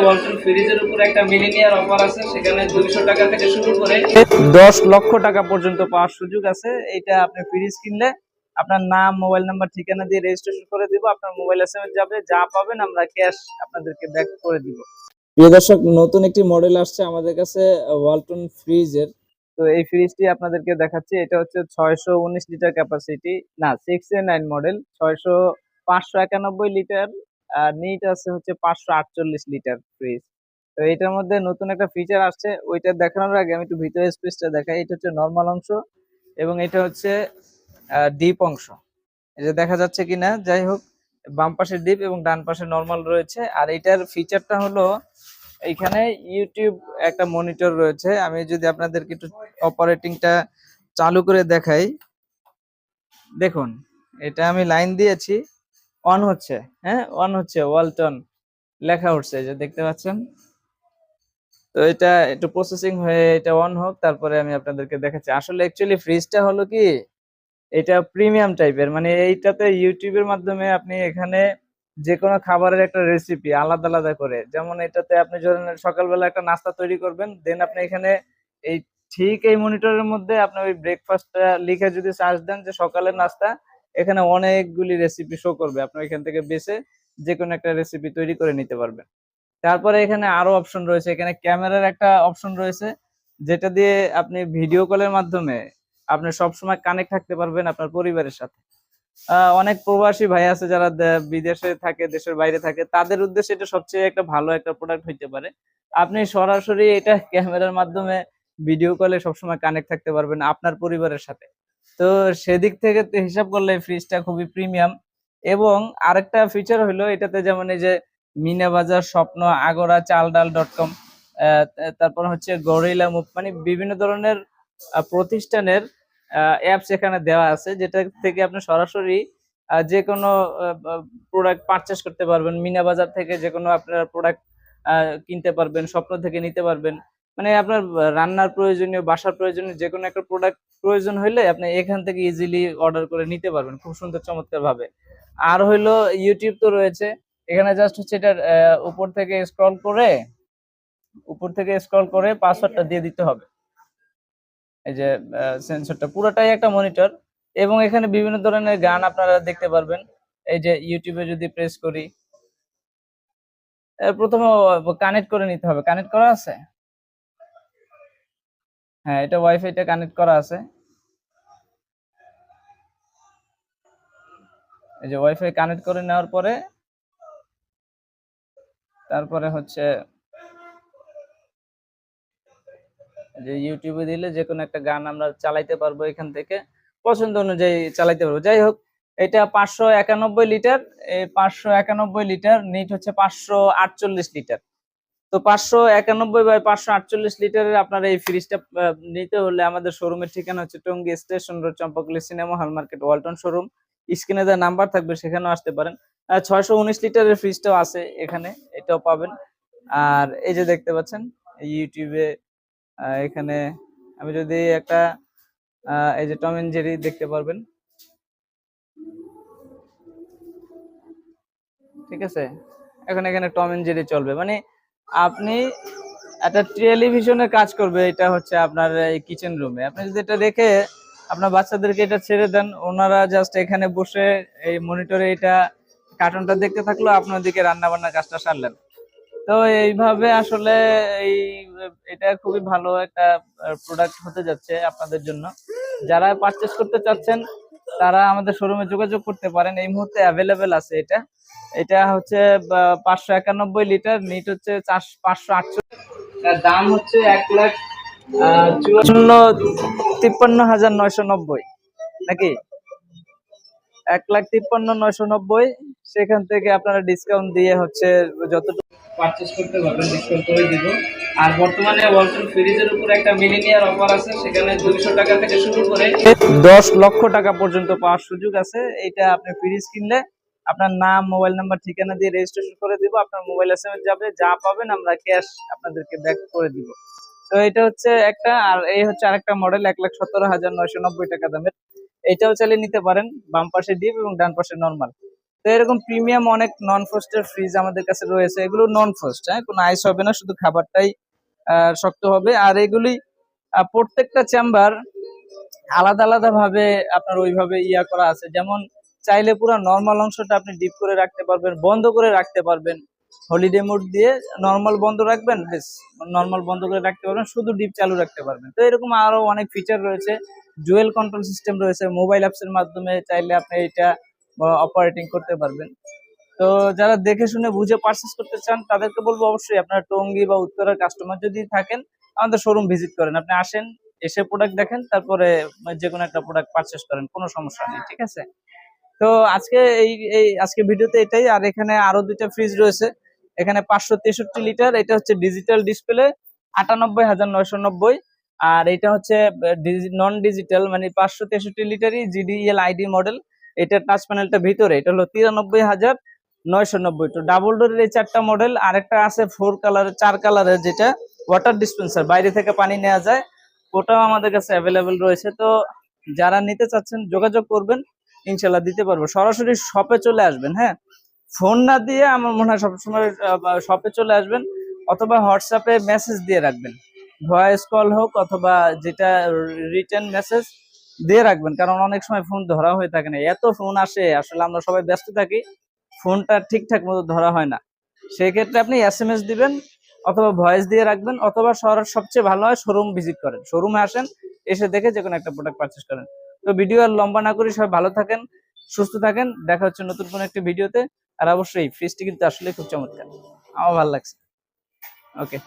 ওয়ালটন ফ্রিজের উপর একটা মিলিনিয়ার অফার আছে সেখানে দুইশো টাকা থেকে শুরু করে দশ লক্ষ টাকা পর্যন্ত পাওয়ার সুযোগ আছে। এটা আপনি ফ্রিজ কিনলে আপনার নাম মোবাইল নাম্বার ঠিকানা দিয়ে রেজিস্ট্রেশন করে দিব আপনার মোবাইল এসএমএস যাবে যা পাবেন আমরা ক্যাশ আপনাদেরকে ব্যাক করে দিব। প্রিয় দর্শক নতুন একটি মডেল আসছে আমাদের কাছে ওয়ালটন ফ্রিজের। তো এই ফ্রিজটি আপনাদেরকে দেখাচ্ছি এটা হচ্ছে ছয়শো উনিশ লিটার ক্যাপাসিটি না সিক্স এ নাইন মডেল ছয়শো পাঁচশো একানব্বই লিটার আর নিট আছে হচ্ছে পাঁচশো আটচল্লিশ লিটার ফ্রিজ তো এটার মধ্যে নতুন একটা ফিচার আসছে, ওইটা দেখানোর আগে আমি একটু ভিতরে স্পেসটা দেখাই। এটা হচ্ছে নর্মাল অংশ এবং এটা হচ্ছে ডিপ অংশ। এটা দেখা যাচ্ছে কিনা, যাই হোক, বাম পাশে ডিপ এবং ডান পাশে নর্মাল রয়েছে। আর এটার ফিচারটা হলো, এইখানে ইউটিউব একটা মনিটর রয়েছে। আমি যদি আপনাদেরকে একটু অপারেটিংটা চালু করে দেখাই। দেখুন, এটা আমি লাইন দিয়েছি। অন হচ্ছে হ্যাঁ? অন হচ্ছে ওয়ালটন লেখা উঠছে যে দেখতে পাচ্ছেন? তো এটা একটু প্রসেসিং হয়ে এটা অন হোক, তারপরে আমি আপনাদেরকে দেখাচ্ছি। আসলে অ্যাকচুয়ালি ফ্রিজটা হলো কি? এটা প্রিমিয়াম টাইপের মানে এইটাতে ইউটিউবের মাধ্যমে আপনি এখানে যে কোনো খাবারের একটা রেসিপি আলাদা আলাদা করে, যেমন এটাতে আপনি ধরেন সকালবেলা একটা নাস্তা তৈরি করবেন দেন আপনি এখানে এই ঠিক এই মনিটরের মধ্যে আপনি ওই ব্রেকফাস্টটা লিখে যদি সার্চ দেন যে সকালের নাস্তা এখানে অনেকগুলি রেসিপি শো করবে। আপনি এখান থেকে বেছে যে কোনো একটা রেসিপি তৈরি করে নিতে পারবেন। তারপরে এখানে আরও অপশন রয়েছে। এখানে ক্যামেরার একটা অপশন রয়েছে, যেটা দিয়ে আপনি ভিডিও কলের মাধ্যমে আপনি সবসময় কানেক্ট থাকতে পারবেন আপনার পরিবারের সাথে। অনেক প্রবাসী ভাই আছে যারা বিদেশে থাকে, দেশের বাইরে থাকে, তাদের উদ্দেশ্যে এটা সবচেয়ে একটা ভালো একটা প্রোডাক্ট হইতে পারে। আপনি সরাসরি এটা ক্যামেরার মাধ্যমে ভিডিও কলে সবসময় কানেক্ট থাকতে পারবেন আপনার পরিবারের সাথে। তো সেদিক থেকে হিসাব করলে ফ্রিজটা খুবই প্রিমিয়াম এবং আরেকটা ফিচার হলো এটাতে যেমন এই যে মিনা বাজার, স্বপ্ন, আগরা চাল ডাল ডট কম তারপর হচ্ছে গরিলা মুভ মানে বিভিন্ন ধরনের প্রতিষ্ঠানের অ্যাপস এখানে দেওয়া আছে, যেটা থেকে আপনি সরাসরি যে কোনো প্রোডাক্ট পারচেস করতে পারবেন। মিনা বাজার থেকে যে কোনো আপনার প্রোডাক্ট কিনতে পারবেন, স্বপ্ন থেকে নিতে পারবেন। মানে আপনার রান্নার প্রয়োজনীয়, বাসার প্রয়োজনীয় যে কোনো একটা প্রোডাক্ট প্রয়োজন হইলে আপনি এখান থেকে ইজিলি অর্ডার করে নিতে পারবেন খুব সুন্দর চমৎকার ভাবে আর হইল ইউটিউব তো রয়েছে, এখানে জাস্ট হচ্ছে এটার উপর থেকে স্ক্রল করে, উপর থেকে স্ক্রল করে পাসওয়ার্ডটা দিয়ে দিতে হবে। এই যে সেন্সরটা পুরোটাই একটা মনিটর এবং এখানে বিভিন্ন ধরনের গান আপনারা দেখতে পারবেন। এই যে ইউটিউবে যদি প্রেস করি প্রথমে কানেক্ট করে নিতে হবে। কানেক্ট করা আছে? হ্যাঁ এটা ওয়াইফাইটা কানেক্ট করা আছে। এই যে ওয়াইফাই কানেক্ট করে নেওয়ার পরে, তারপরে হচ্ছে যে ইউটিউবে দিলে যে কোনো একটা গান আমরা চালাইতে পারব এখান থেকে, পছন্দ অনুযায়ী চালাইতে পারব। যাই হোক, এটা পাঁচশো একানব্বই লিটার, এই পাঁচশো একানব্বই লিটার, নিট হচ্ছে পাঁচশো আটচল্লিশ লিটার। তো পাঁচশো একানব্বই বাই পাঁচশো আটচল্লিশ লিটারের আপনার এই ফ্রিজটা নিতে হলে আমাদের শোরুমের ঠিকানা হচ্ছে Tongi station road Champakali cinema hall market Walton showroom স্ক্রিনে দেওয়া নাম্বার থাকবে সেখানেও আসতে পারেন। ছয়শো উনিশ লিটারের ফ্রিজটাও আছে এখানে, এটাও পাবেন। আর এই যে দেখতে পাচ্ছেন ইউটিউবে এখানে আমি যদি একটা এই যে টম এন্ড জেরি দেখতে পারবেন। ঠিক আছে? এখন এখানে টম এন্ড জেরি চলবে। মানে আপনি একটা টেলিভিশনের কাজ করবে, এটা হচ্ছে আপনার এই কিচেন রুমে আপনি যদি এটা রেখে আপনার বাচ্চাদেরকে এটা ছেড়ে দেন, ওনারা জাস্ট এখানে বসে এই মনিটরে এটা কার্টুনটা দেখতে থাকল, আপনার দিকে রান্না বান্নার কাজটা সারলেন। তো এইভাবে আসলে এই, এটা খুবই ভালো একটা প্রোডাক্ট হতে যাচ্ছে আপনাদের জন্য। যারা পারচেস করতে চাচ্ছেন তারা আমাদের শোরুমে যোগাযোগ করতে পারেন। এই মুহূর্তে অ্যাভেলেবেল আছে এটা। এটা হচ্ছে পাঁচশো একানব্বই লিটার নিট হচ্ছে চারশো পাঁচশো আটচল্লিশ। দাম হচ্ছে এক লাখ চুয়ান্ন, তিপ্পান্ন হাজার নয়শো নব্বই। নাকি? এক লাখ তিপ্পান্ন নয়শো নব্বই। সেখান থেকে আপনারা ডিসকাউন্ট দিয়ে হচ্ছে যতটুকু পারচেস করতে পারবেন ডিসকাউন্ট করে দিব। আর বর্তমানে ওয়ালটন ফ্রিজের উপর একটা মিলিনিয়ার অফার আছে, সেখানে দুইশো টাকা থেকে শুরু করে দশ লক্ষ টাকা পর্যন্ত পাওয়ার সুযোগ আছে। এটা আপনি ফ্রিজ কিনলে আপনার নাম মোবাইল নাম্বার ঠিকানা দিয়ে রেজিস্ট্রেশন করে দিব, আপনার মোবাইল এসএমএস যাবে, যা পাবেন আমরা ক্যাশ আপনাদেরকে ব্যাক করে দিব। তো এটা হচ্ছে একটা, আর এই হচ্ছে আরেকটা মডেল এক লাখ সতেরো হাজার নয়শো নব্বই টাকা দামের। এটাও চালিয়ে নিতে পারেন, বাম পাশে ডিপ এবং ডান পাশে নর্মাল তো এরকম প্রিমিয়াম অনেক নন ফ্রস্টের ফ্রিজ আমাদের কাছে রয়েছে। এগুলো নন ফ্রস্ট হ্যাঁ? কোনো আইস হবে না, শুধু খাবারটাই শক্ত হবে। আর এগুলি প্রত্যেকটা চেম্বার আলাদা আলাদা ভাবে আপনার ওইভাবে ইয়া করা আছে। যেমন চাইলে পুরো নর্মাল অংশটা আপনি ডিপ করে রাখতে পারবেন, বন্ধ করে রাখতে পারবেন। হলিডে মোড দিয়ে নর্মাল বন্ধ রাখবেন, বেশ নর্মাল বন্ধ করে রাখতে পারবেন, শুধু ডিপ চালু রাখতে পারবেন। তো এরকম আরও অনেক ফিচার রয়েছে। জুয়েল কন্ট্রোল সিস্টেম রয়েছে মোবাইল অ্যাপস এর মাধ্যমে চাইলে আপনি এটা অপারেটিং করতে পারবেন। তো যারা দেখে শুনে বুঝে পারচেস করতে চান, তাদেরকে বলব অবশ্যই আপনার টঙ্গি বা উত্তরের কাস্টমার যদি থাকেন, আমাদের শোরুম ভিজিট করেন। আপনি আসেন, এসে প্রোডাক্ট দেখেন, তারপরে যে কোনো একটা প্রোডাক্ট পারচেস করেন, কোনো সমস্যা নেই, ঠিক আছে? তো আজকে এই এই, আজকে ভিডিওতে এটাই, আর এখানে আরও দুইটা ফ্রিজ রয়েছে। এখানে পাঁচশো তেষট্টি লিটার এটা হচ্ছে ডিজিটাল ডিসপ্লে আটানব্বই হাজার নয়শো নব্বই। আর এটা হচ্ছে নন ডিজিটাল মানে পাঁচশো তেষট্টি লিটারই জিডিএল আইডি মডেল এটা টাচ প্যানেলটা ভিতরে, এটা হলো তিরানব্বই হাজার নয়শো নব্বই। তো ডাবল ডোরের এই চারটা মডেল আরেকটা আছে ফোর কালারের চার কালারের যেটা ওয়াটার ডিসপেন্সার বাইরে থেকে পানি নেওয়া যায়। ওটাও আমাদের কাছে অ্যাভেলেবেল রয়েছে। তো যারা নিতে চাচ্ছেন, যোগাযোগ করবেন, ইনশাল্লাহ দিতে পারব। সরাসরি শপে চলে আসবেন হ্যাঁ? ফোন না দিয়ে আমার মনে হয় সবসময় শপে চলে আসবেন, অথবা হোয়াটসঅ্যাপে মেসেজ দিয়ে রাখবেন। ভয়েস কল হোক অথবা যেটা রিটার্ন মেসেজ দিয়ে রাখবেন, কারণ অনেক সময় ফোন ধরা হয়ে থাকে না। এত ফোন আসে, আসলে আমরা সবাই ব্যস্ত থাকি ফোনটা ঠিকঠাক মতো ধরা হয় না। সেক্ষেত্রে আপনি এস এম এস দিবেন, অথবা ভয়েস দিয়ে রাখবেন, অথবা শহরের সবচেয়ে ভালো হয় শোরুম ভিজিট করেন। শোরুমে আসেন, এসে দেখে যে কোনো একটা প্রোডাক্ট পারচেস করেন। তো ভিডিও আর লম্বা না করি সবাই ভালো থাকেন, সুস্থ থাকেন। দেখা হচ্ছে নতুন কোনো একটি ভিডিওতে আর অবশ্যই ফ্রিজটি কিন্তু আসলে খুব চমৎকার। আমার ভালো লাগছে। ওকে